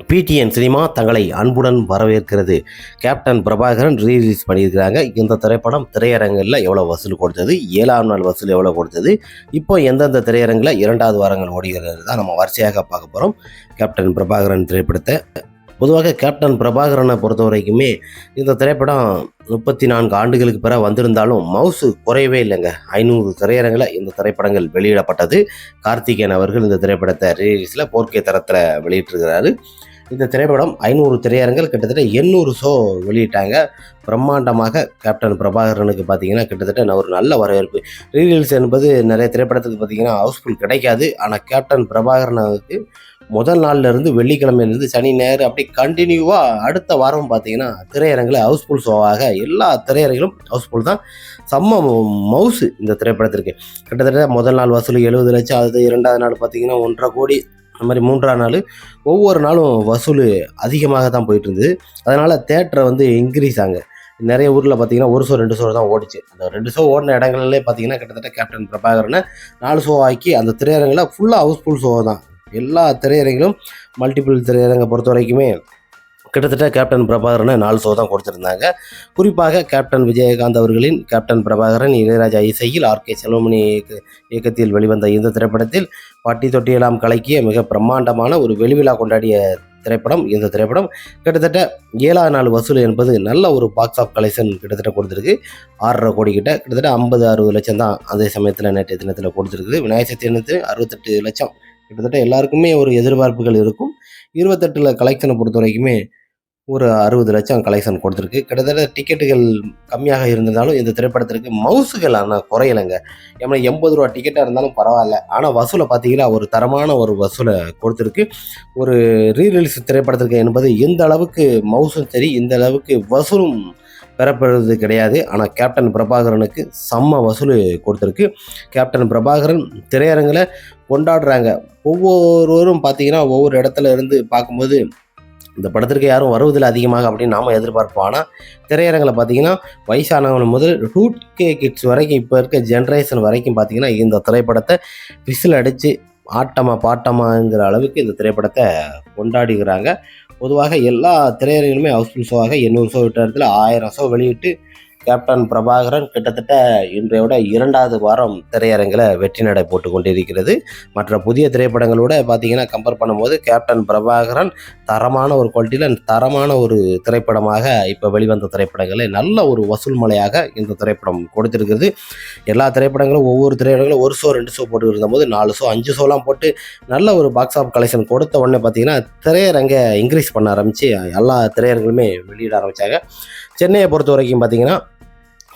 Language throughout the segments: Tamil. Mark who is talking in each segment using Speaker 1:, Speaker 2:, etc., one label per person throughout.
Speaker 1: பிடிஎன் சினிமா தங்களை அன்புடன் வரவேற்கிறது. கேப்டன் பிரபாகரன் ரீலீஸ் பண்ணியிருக்கிறாங்க. இந்த திரைப்படம் திரையரங்கில் எவ்வளோ வசூல் கொடுத்தது? ஏழாம் நாள் வசூல் எவ்வளோ கொடுத்தது? இப்போ எந்தெந்த திரையரங்கில் இரண்டாவது வாரங்கள் ஓடுகிறது தான் நம்ம வரிசையாக பார்க்க போகிறோம் கேப்டன் பிரபாகரன் திரைப்படத்தை பொதுவாக கேப்டன் பிரபாகரனை பொறுத்த வரைக்குமே இந்த திரைப்படம் முப்பத்தி நான்கு ஆண்டுகளுக்கு பிற வந்திருந்தாலும் மவுசு குறையவே இல்லைங்க. ஐநூறு திரையரங்கில் இந்த திரைப்படங்கள் வெளியிடப்பட்டது. கார்த்திகேயன் அவர்கள் இந்த திரைப்படத்தை ரிலீஸில் போர்க்கே தரத்தில் வெளியிட்டிருக்கிறாரு. இந்த திரைப்படம் ஐநூறு திரையரங்கள் கிட்டத்தட்ட எண்ணூறு ஷோ வெளியிட்டாங்க. பிரம்மாண்டமாக கேப்டன் பிரபாகரனுக்கு பார்த்தீங்கன்னா கிட்டத்தட்ட ஒரு நல்ல வரவேற்பு. ரீலீஸ் என்பது நிறைய திரைப்படத்துக்கு பார்த்தீங்கன்னா ஹவுஸ்ஃபுல் கிடைக்காது. ஆனால் கேப்டன் பிரபாகரனுக்கு முதல் நாள்லேருந்து வெள்ளிக்கிழமையிலேருந்து சனி ஞாயிறு அப்படி கண்டினியூவாக அடுத்த வாரம் பார்த்தீங்கன்னா திரையரங்கில் ஹவுஸ்ஃபுல் ஷோவாக எல்லா திரையரங்கிலும் ஹவுஸ்ஃபுல் தான். செம்ம மவுசு இந்த திரைப்படத்திற்கு. கிட்டத்தட்ட முதல் நாள் வசூல் எழுபது லட்சம் அது இரண்டாவது நாள் பார்த்தீங்கன்னா ஒன்றரை கோடி அந்த மாதிரி மூன்றாம் நாள். ஒவ்வொரு நாளும் வசூல் அதிகமாக தான் போயிட்டு இருந்தது. அதனால் தேட்டரை வந்து இன்க்ரீஸ் ஆங்க. நிறைய ஊரில் பார்த்தீங்கன்னா ஒரு ஷோ ரெண்டு ஷோ தான் ஓடிச்சு. அந்த ரெண்டு ஷோ ஓடின இடங்கள்லேயே பார்த்தீங்கன்னா கிட்டத்தட்ட கேப்டன் பிரபாகரனை நாலு ஷோ ஆக்கி அந்த திரையரங்கில் ஃபுல்லாக ஹவுஸ்ஃபுல் ஷோ தான். எல்லா திரையரங்கிலும் மல்டிபிள் திரையரங்கை பொறுத்த வரைக்குமே கிட்டத்தட்ட கேப்டன் பிரபாகரனை நாலு ஷோ தான் கொடுத்துருந்தாங்க. குறிப்பாக கேப்டன் விஜயகாந்த் அவர்களின் கேப்டன் பிரபாகரன் இளையராஜா இசையில் ஆர் கே செல்வமணி இயக்க- இயக்கத்தில் வெளிவந்த இந்த திரைப்படத்தில் பாட்டி தொட்டியெல்லாம் கலக்கிய மிக பிரம்மாண்டமான ஒரு வெளிவிழா கொண்டாடிய திரைப்படம் இந்த திரைப்படம். கிட்டத்தட்ட ஏழாவது நாள் வசூல் என்பது நல்ல ஒரு பாக்ஸ் ஆஃப் கலெக்ஷன் கிட்டத்தட்ட கொடுத்துருக்கு. ஆறரை கோடி கிட்ட கிட்டத்தட்ட ஐம்பது அறுபது லட்சம் தான் அதே சமயத்தில் நேற்றைய தினத்தில் கொடுத்துருக்குது. விநாயகர் சதுர்த்தி தினத்தில் அறுபத்தெட்டு லட்சம். கிட்டத்தட்ட எல்லாருக்குமே ஒரு எதிர்பார்ப்புகள் இருக்கும். இருபத்தெட்டில் கலெக்ஷனை பொறுத்த வரைக்குமே ஒரு அறுபது லட்சம் கலெக்ஷன் கொடுத்துருக்கு. கிட்டத்தட்ட டிக்கெட்டுகள் கம்மியாக இருந்திருந்தாலும் இந்த திரைப்படத்திற்கு மவுசுகள் ஆனால் குறையலைங்க. ஏன்னா எண்பது ரூபா டிக்கெட்டாக இருந்தாலும் பரவாயில்ல. ஆனால் வசூலை பார்த்தீங்கன்னா ஒரு தரமான ஒரு வசூலை கொடுத்துருக்கு. ஒரு ரீரிலீஸ் திரைப்படத்திற்கு என்பது எந்த அளவுக்கு மவுசும் சரி இந்த அளவுக்கு வசூலும் பெறப்படுறது கிடையாது. ஆனால் கேப்டன் பிரபாகரனுக்கு செம்ம வசூல் கொடுத்துருக்கு. கேப்டன் பிரபாகரன் திரையரங்கில் கொண்டாடுறாங்க. ஒவ்வொருவரும் பார்த்தீங்கன்னா ஒவ்வொரு இடத்துல இருந்து பார்க்கும்போது இந்த படத்திற்கு யாரும் வருவதில்லை அதிகமாக அப்படின்னு நாம் எதிர்பார்ப்போம். ஆனால் திரையரங்கில் பார்த்தீங்கன்னா வயசானவங்க முதல் ரூட் கே கிட்ஸ் வரைக்கும் இப்போ இருக்க ஜென்ரேஷன் வரைக்கும் பார்த்தீங்கன்னா இந்த திரைப்படத்தை விசில் அடித்து ஆட்டமா பாட்டமாங்கிற அளவுக்கு இந்த திரைப்படத்தை கொண்டாடுகிறாங்க. பொதுவாக எல்லா திரையரங்கிலுமே ஹவுஸ்ஃபுல் ஷோவாக எண்ணூறு ஷோ விட்ட இடத்துல ஆயிரம் ஷோ வெளியிட்டு கேப்டன் பிரபாகரன் கிட்டத்தட்ட இன்றைய விட இரண்டாவது வாரம் திரையரங்கில் வெற்றி நடை போட்டு கொண்டிருக்கிறது மற்ற புதிய திரைப்படங்களோட பார்த்தீங்கன்னா கம்பேர் பண்ணும்போது கேப்டன் பிரபாகரன் தரமான ஒரு குவாலிட்டியில் தரமான ஒரு திரைப்படமாக இப்போ வெளிவந்த திரைப்படங்களை நல்ல ஒரு வசூல் மலையாக இந்த திரைப்படம் கொடுத்திருக்கிறது. எல்லா திரைப்படங்களும் ஒவ்வொரு திரைப்படங்களும் ஒரு ஷோ ரெண்டு ஷோ போட்டு இருந்தபோது நாலு ஷோ அஞ்சு ஷோலாம் போட்டு நல்ல ஒரு பாக்ஸ் ஆஃப் கலெக்ஷன் கொடுத்த உடனே பார்த்தீங்கன்னா திரையரங்கை இன்க்ரீஸ் பண்ண ஆரம்பித்து எல்லா திரையரங்குமே வெளியிட ஆரம்பித்தாங்க சென்னையை பொறுத்த வரைக்கும் பார்த்தீங்கன்னா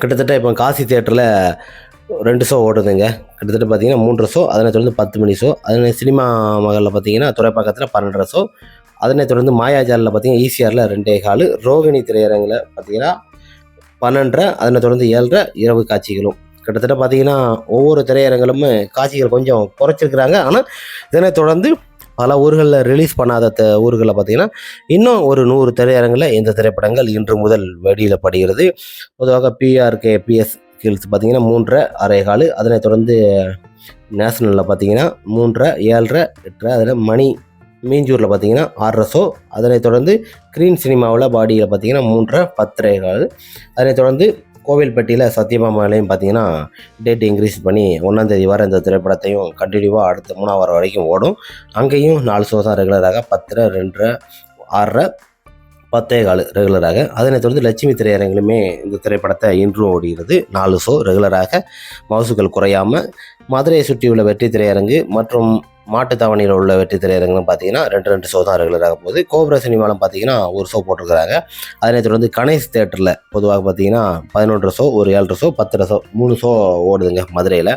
Speaker 1: கிட்டத்தட்ட இப்போ காசி தேட்டரில் ரெண்டு ஷோ ஓடுதுங்க. கிட்டத்தட்ட பார்த்தீங்கன்னா மூன்று ஷோ அதனை தொடர்ந்து பத்து மணி ஷோ அதனை சினிமா மகளில் பார்த்தீங்கன்னா துறைப்பாக்கத்தில் பன்னெண்டரை ஷோ அதனை தொடர்ந்து மாயாஜாலில் பார்த்தீங்கன்னா ஈசிஆரில் ரெண்டே கால் ரோகிணி திரையரங்கில் பார்த்தீங்கன்னா பன்னெண்டரை அதனை தொடர்ந்து ஏழரை இரவு காட்சிகளும். கிட்டத்தட்ட பார்த்தீங்கன்னா ஒவ்வொரு திரையரங்களும் காட்சிகள் கொஞ்சம் குறைச்சிருக்கிறாங்க. ஆனால் இதனை தொடர்ந்து பல ஊர்களில் ரிலீஸ் பண்ணாத த ஊர்களில் பார்த்தீங்கன்னா இன்னும் ஒரு நூறு திரையரங்கில் இந்த திரைப்படங்கள் இன்று முதல் வெளியிடப்படுகிறது பொதுவாக பிஆர்கே பிஎஸ் கீழ்ஸ் பார்த்தீங்கன்னா மூன்றரை அரைகாலு அதனைத் தொடர்ந்து நேஷனலில் பார்த்தீங்கன்னா மூன்றரை ஏழரை எட்டரை அதில் மணி மீஞ்சூரில் பார்த்தீங்கன்னா ஆறரை அதனைத் தொடர்ந்து க்ரீன் சினிமாவில் பாடியில் பார்த்தீங்கன்னா மூன்றரை பத்தரை கால். அதனைத் தொடர்ந்து கோவில்பட்டியில் சத்யபாமாலையும் பார்த்தீங்கன்னா டேட் இன்க்ரீஸ் பண்ணி ஒன்றாந்தேதி வர இந்த திரைப்படத்தையும் கண்டினியூவாக அடுத்த மூணாவது வாரம் வரைக்கும் ஓடும். அங்கேயும் நாலு ஷோ தான் ரெகுலராக பத்தரை ரெண்டரை ஆறரை பத்தே கால் ரெகுலராக அதனைத் தொடர்ந்து லட்சுமி திரையரங்கிலுமே இந்த திரைப்படத்தை இன்றும் ஓடுகிறது நாலு ஷோ ரெகுலராக மவுசுகள் குறையாமல் மதுரையை சுற்றியுள்ள வெற்றி திரையரங்கு மற்றும் மாட்டுத்தாவணியில் உள்ள வெற்றி திரையரங்குன்னு பார்த்தீங்கன்னா ரெண்டு ரெண்டு ஷோ தான் ரெகுலராக போகுது. கோபுர சினிமாவில் பார்த்தீங்கன்னா ஒரு ஷோ போட்டிருக்கிறாங்க. அதனைத் தொடர்ந்து கணேஷ் தேட்டரில் பொதுவாக பார்த்தீங்கன்னா பதினொன்று ஷோ ஒரு ஏழரை ஷோ பத்தரை ஷோ மூணு ஷோ ஓடுதுங்க மதுரையில்.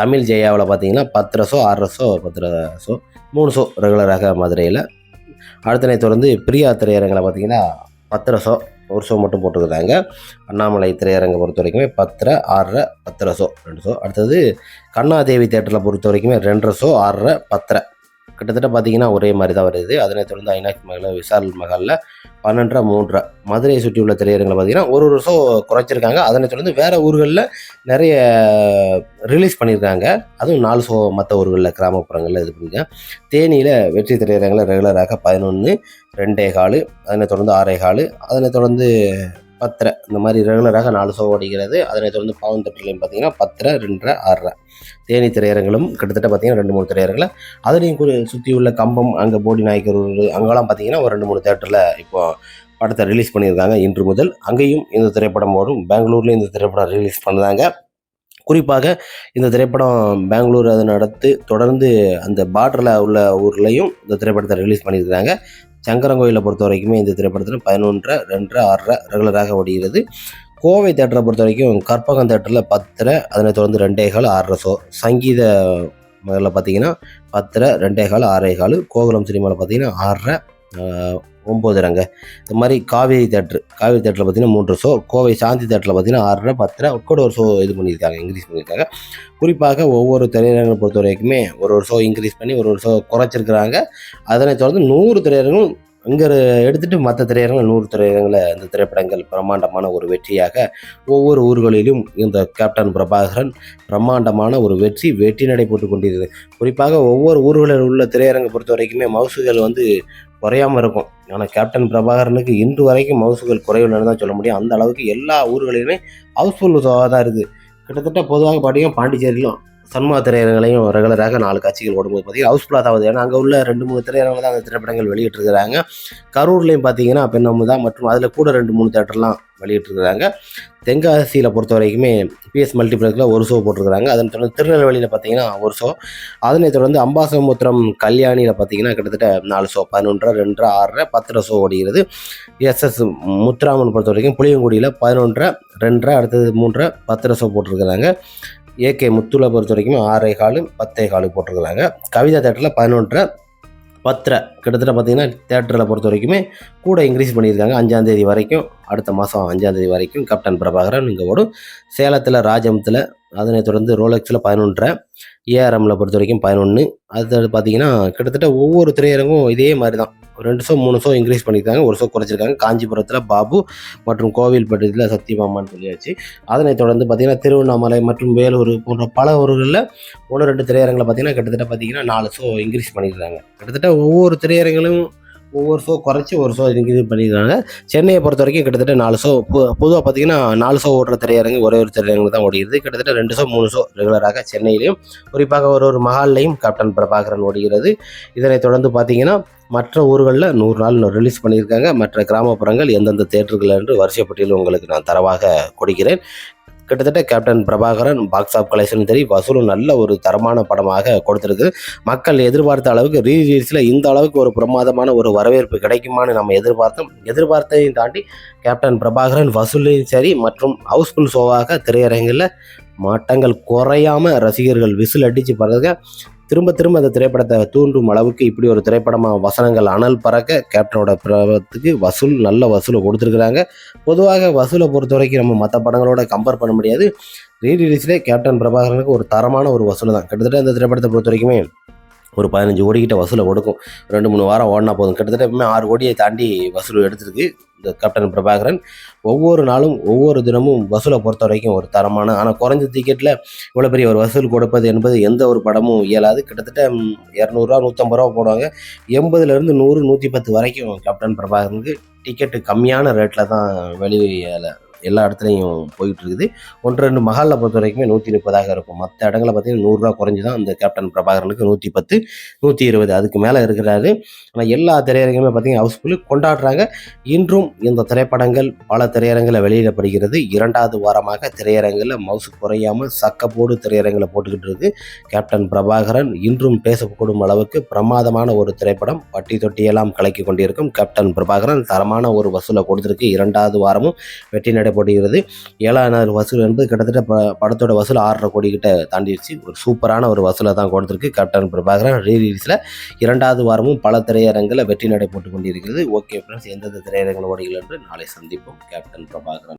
Speaker 1: தமிழ் ஜெயாவில் பார்த்தீங்கன்னா பத்தரை ஷோ ஆறரை ஷோ பத்தரை ஷோ மூணு ஷோ ரெகுலராக மதுரையில். அடுத்தனை தொடர்ந்து பிரியா திரையரங்கில் பார்த்தீங்கன்னா பத்தரை ஷோ ஒரு ஷோ மட்டும் போட்டுருக்குறாங்க. அண்ணாமலை திரையரங்கை பொறுத்த வரைக்குமே பத்தரை ஆறரை பத்தரை ஷோ ரெண்டு ஷோ அடுத்தது கண்ணாதேவி தேட்டரில் பொறுத்த வரைக்குமே ரெண்டரை ஷோ ஆறரை பத்தரை. கிட்டத்தட்ட பார்த்தீங்கன்னா ஒரே மாதிரி தான் வருது. அதனை தொடர்ந்து ஐநாக்ஸ் மகளில் விசால் மகளில் பன்னெண்டரை மூன்றரை. மதுரையை சுற்றி உள்ள திரையரங்களை பார்த்தீங்கன்னா ஒரு ஒரு ஷோ குறைச்சிருக்காங்க. அதனை தொடர்ந்து வேறு ஊர்களில் நிறைய ரிலீஸ் பண்ணியிருக்காங்க. அதுவும் நாலு ஷோ மற்ற ஊர்களில் கிராமப்புறங்களில் இது பண்ணியிருக்காங்க. தேனியில் வெற்றி திரையரங்கில் ரெகுலராக பதினொன்று ரெண்டே காலு அதனை தொடர்ந்து ஆறே காலு அதனை தொடர்ந்து பத்தரை. இந்த மாதிரி ரெகுலராக நாலு சோ ஓடிக்கிறது அதனை தொடர்ந்து பாவன் தொட்டிலையும் பார்த்தீங்கன்னா பத்தரை ரெண்டரை ஆறரை. தேனி திரையரங்களும் கிட்டத்தட்ட பார்த்தீங்கன்னா ரெண்டு மூணு திரையரங்களை. அதுலேயும் கூட சுற்றி உள்ள கம்பம் அங்கே போடி நாயக்கர் அங்கெல்லாம் பார்த்தீங்கன்னா ஒரு ரெண்டு மூணு தேட்டரில் இப்போ படத்தை ரிலீஸ் பண்ணியிருக்காங்க இன்று முதல். அங்கேயும் இந்த திரைப்படம் வரும். பெங்களூர்லேயும் இந்த திரைப்படம் ரிலீஸ் பண்ணுறாங்க. குறிப்பாக இந்த திரைப்படம் பெங்களூர் அதை நடத்து தொடர்ந்து அந்த பார்டரில் உள்ள ஊர்லேயும் இந்த திரைப்படத்தை ரிலீஸ் சங்கரன் கோயிலை பொறுத்த வரைக்குமே இந்த திரைப்படத்தில் பதினொன்றரை ரெண்டரை ஆறரை ரெகுலராக ஓடுகிறது கோவை தேட்டரை பொறுத்த வரைக்கும் கற்பகம் தேட்டரில் பத்தரை அதனை தொடர்ந்து ரெண்டே கால் ஆறரை ஷோ சங்கீத முதல்ல பார்த்தீங்கன்னா பத்தரை ரெண்டே கால் ஆறே கால். கோகுலம் சினிமாவில் பார்த்தீங்கன்னா ஆறரை ஆஹ், ரங்க. இந்த மாதிரி காவேரி தேட்ரு காவேரி தேட்டரில் பார்த்தீங்கன்னா மூன்று ஷோ கோவை சாந்தி தேட்டரில் பார்த்தீங்கன்னா ஆறரை பத்தரை கூட ஒரு ஷோ இது பண்ணியிருக்காங்க இன்க்ரீஸ் பண்ணியிருக்காங்க. குறிப்பாக ஒவ்வொரு திரையரங்களை பொறுத்த வரைக்குமே ஒரு ஒரு ஷோ இன்க்ரீஸ் பண்ணி ஒரு ஒரு ஷோ குறைச்சிருக்கிறாங்க. அதனை தொடர்ந்து நூறு திரையரங்கும் இங்கே எடுத்துகிட்டு மற்ற திரையரங்கள் நூறு திரையரங்கில் இந்த திரைப்படங்கள் பிரம்மாண்டமான ஒரு வெற்றியாக ஒவ்வொரு ஊர்களிலும் இந்த கேப்டன் பிரபாகரன் பிரம்மாண்டமான ஒரு வெற்றி வெற்றி நடைபெற்று போட்டு கொண்டிருக்கிறது. குறிப்பாக ஒவ்வொரு ஊர்களில் உள்ள திரையரங்கை பொறுத்த வரைக்குமே மவுசுகள் வந்து குறையாமல் இருக்கும். ஆனால் கேப்டன் பிரபாகரனுக்கு இன்று வரைக்கும் மவுசுகள் குறைவில்லைன்னு தான் சொல்ல முடியும். அந்த அளவுக்கு எல்லா ஊர்களிலுமே ஹவுஸ்ஃபுல் தான் இருக்குது கிட்டத்தட்ட பொதுவாக பார்த்தீங்கன்னா பாண்டிச்சேரியிலும் சன்மா திரையரங்களையும் ரெகுலராக நாலு காட்சிகள் ஓடும்போது பார்த்தீங்கன்னா ஹவுஸ்ஃபுல்லாக தான் ஆகுது ஏன்னா அங்கே உள்ள ரெண்டு மூணு திரையரங்கில் தான் அந்த திரைப்படங்கள் வெளியிட்டிருக்கிறாங்க. கரூர்லேயும் பார்த்தீங்கன்னா பெண்ணமுதா மற்றும் அதில் கூட ரெண்டு மூணு தேட்டர்லாம் வெளியிட்டிருக்கிறாங்க. தென்காசியில் பொறுத்த வரைக்குமே பிஎஸ் மல்டிப்ளெக்ஸில் ஒரு ஷோ போட்டிருக்கிறாங்க. அதன் தொடர்ந்து திருநெல்வேலியில் பார்த்தீங்கன்னா ஒரு ஷோ அதனை தொடர்ந்து அம்பாசமுத்திரம் கல்யாணியில் பார்த்தீங்கன்னா கிட்டத்தட்ட நாலு ஷோ பதினொன்றரை ரெண்டரை ஆறரை பத்தரை ஷோ ஓடுகிறது எஸ்எஸ் முத்துராமன் பொறுத்த வரைக்கும் புளியங்குடியில் பதினொன்றரை ரெண்டரை அடுத்தது மூன்றரை பத்தரை ஷோ போட்டிருக்கிறாங்க. ஏகே முத்துல பொறுத்த வரைக்கும் ஆறே காலு பத்தே காலு போட்டிருக்கிறாங்க. கவிதா தேட்டரில் பதினொன்றரை பத்தரை. கிட்டத்தட்ட பார்த்தீங்கன்னா தேட்டரில் பொறுத்த வரைக்குமே கூட இன்க்ரீஸ் பண்ணியிருக்காங்க. அஞ்சாந்தேதி வரைக்கும் அடுத்த மாதம் அஞ்சாந்தேதி வரைக்கும் கேப்டன் பிரபாகரன் இங்கே ஓடும். சேலத்தில் ராஜமத்தில் அதனை தொடர்ந்து ரோலெக்ஸில் பதினொன்றரை ஏஆர்எம்மில் பொறுத்த வரைக்கும் பதினொன்று அது பார்த்தீங்கன்னா கிட்டத்தட்ட ஒவ்வொரு திரையரங்கும் இதே மாதிரி தான் ரெண்டு ஷோ மூணு ஷோ இன்க்ரீஸ் பண்ணியிருக்காங்க ஒரு ஷோ குறைச்சிருக்காங்க. காஞ்சிபுரத்தில் பாபு மற்றும் கோவில்பட்டியில் சத்தியபாமான்னு சொல்லியாச்சு. அதனைத் தொடர்ந்து பார்த்தீங்கன்னா திருவண்ணாமலை மற்றும் வேலூர் போன்ற பல ஊர்களில் ஒன்று ரெண்டு திரையரங்கில் பார்த்தீங்கன்னா கிட்டத்தட்ட பார்த்தீங்கன்னா நாலு ஷோ இன்க்ரீஸ் பண்ணியிருக்காங்க கிட்டத்தட்ட ஒவ்வொரு திரையரங்களும் ஒவ்வொரு ஷோ குறைச்சி ஒரு ஷோ இன்க்ரீஸ் பண்ணியிருக்காங்க சென்னையை பொறுத்த வரைக்கும் கிட்டத்தட்ட நாலு ஷோ பொதுவாக பார்த்தீங்கன்னா நாலு ஷோ ஓடுற திரையரங்கு ஒரே ஒரு திரையரங்கு தான் ஓடுகிறது கிட்டத்தட்ட ரெண்டு ஷோ மூணு ஷோ ரெகுலராக சென்னையிலையும் குறிப்பாக ஒரு ஒரு மஹால்லையும் கேப்டன் பிரபாகரன் ஓடுகிறது. இதனைத் தொடர்ந்து பார்த்தீங்கன்னா மற்ற ஊர்களில் நூறு நாள் ரிலீஸ் பண்ணியிருக்காங்க. மற்ற கிராமப்புறங்கள் எந்தெந்த தேட்டர்கள் என்று வரிசைப்பட்டியல் உங்களுக்கு நான் தரவாக கொடுக்கிறேன். கிட்டத்தட்ட captain Prabhakaran box office collection சரி வசூலும் நல்ல ஒரு தரமான படமாக கொடுத்துருக்கு. மக்கள் எதிர்பார்த்த அளவுக்கு ரீ ரிலீஸில் இந்த அளவுக்கு ஒரு பிரமாதமான ஒரு வரவேற்பு கிடைக்குமான்னு நம்ம எதிர்பார்த்தோம். எதிர்பார்த்ததையும் தாண்டி கேப்டன் பிரபாகரன் வசூலையும் சரி மற்றும் ஹவுஸ்ஃபுல் ஷோவாக திரையரங்கில் மாட்டங்கள் குறையாம ரசிகர்கள் விசில் அடித்து பாருங்க திரும்ப திரும்ப அந்த திரைப்படத்தை தூண்டும் அளவுக்கு இப்படி ஒரு திரைப்படமாக வசனங்கள் அனல் பறக்க கேப்டனோட பிரபத்துக்கு வசூல் நல்ல வசூலை கொடுத்துருக்குறாங்க. பொதுவாக வசூலை பொறுத்த வரைக்கும் நம்ம மற்ற படங்களோட கம்பேர் பண்ண முடியாது. ரீ ரிலீஸ்லேயே கேப்டன் பிரபாகரனுக்கு ஒரு தரமான ஒரு வசூல் தான். கிட்டத்தட்ட இந்த திரைப்படத்தை பொறுத்த வரைக்குமே ஒரு பதினஞ்சு கோடிக்கிட்ட வசூலை கொடுக்கும். ரெண்டு மூணு வாரம் ஓடினா போதும். கிட்டத்தட்ட எப்பவுமே ஆறு கோடியை தாண்டி வசூல் எடுத்திருக்கு இந்த கேப்டன் பிரபாகரன். ஒவ்வொரு நாளும் ஒவ்வொரு தினமும் வசூலை பொறுத்த வரைக்கும் ஒரு தரமான ஆனால் குறைஞ்ச டிக்கெட்டில் இவ்வளோ பெரிய ஒரு வசூல் கொடுப்பது என்பது எந்த ஒரு படமும் இயலாது. கிட்டத்தட்ட இரநூறுவா நூற்றம்பது ரூபா போடுவாங்க. எண்பதுலேருந்து நூறு நூற்றி பத்து வரைக்கும் கேப்டன் பிரபாகரனுக்கு டிக்கெட்டு கம்மியான ரேட்டில் தான் வெளியில் எல்லா இடத்துலையும் போயிட்டு இருக்குது ஒன்று ரெண்டு மகாலில் பொறுத்த வரைக்குமே நூற்றி முப்பதாக இருக்கும். மற்ற இடங்களில் பார்த்தீங்கன்னா நூறுரூவா குறைஞ்சி தான் அந்த கேப்டன் பிரபாகரனுக்கு நூற்றி பத்து நூற்றி இருபது அதுக்கு மேலே இருக்கிறாரு. ஆனால் எல்லா திரையரங்குமே பார்த்தீங்கன்னா ஹவுஸ்ஃபுல்லு கொண்டாடுறாங்க. இன்றும் இந்த திரைப்படங்கள் பல திரையரங்கில் வெளியிடப்படுகிறது. இரண்டாவது வாரமாக திரையரங்கில் மவுசு குறையாமல் சக்கப்போடு திரையரங்கில் போட்டுக்கிட்டு இருக்கு கேப்டன் பிரபாகரன். இன்றும் பேசக்கூடும் அளவுக்கு பிரமாதமான ஒரு திரைப்படம் பட்டி தொட்டியெல்லாம் கலக்கி கொண்டிருக்கும் கேப்டன் பிரபாகரன். தரமான ஒரு வசூலை கொடுத்துருக்கு. இரண்டாவது வாரமும் வெற்றி நடை ஏழாம் ஏழாயிரம் வசூல் என்பது கிட்டத்தட்ட ப படத்தோட வசூல் ஆறரை கோடி கிட்ட தாண்டிடுச்சு. ஒரு சூப்பரான ஒரு வசூலை தான் கொடுத்துருக்கு. கேப்டன் பிரபாகரன் ரீ ரிலீஸில் இரண்டாவது வாரமும் பல திரையரங்கில் வெற்றி நடை போட்டு கொண்டிருக்கிறது. ஓகே ஃப்ரெண்ட்ஸ் எந்தெந்த திரையரங்கில் ஓடுகிறது என்று நாளை சந்திப்போம். கேப்டன் பிரபாகரன்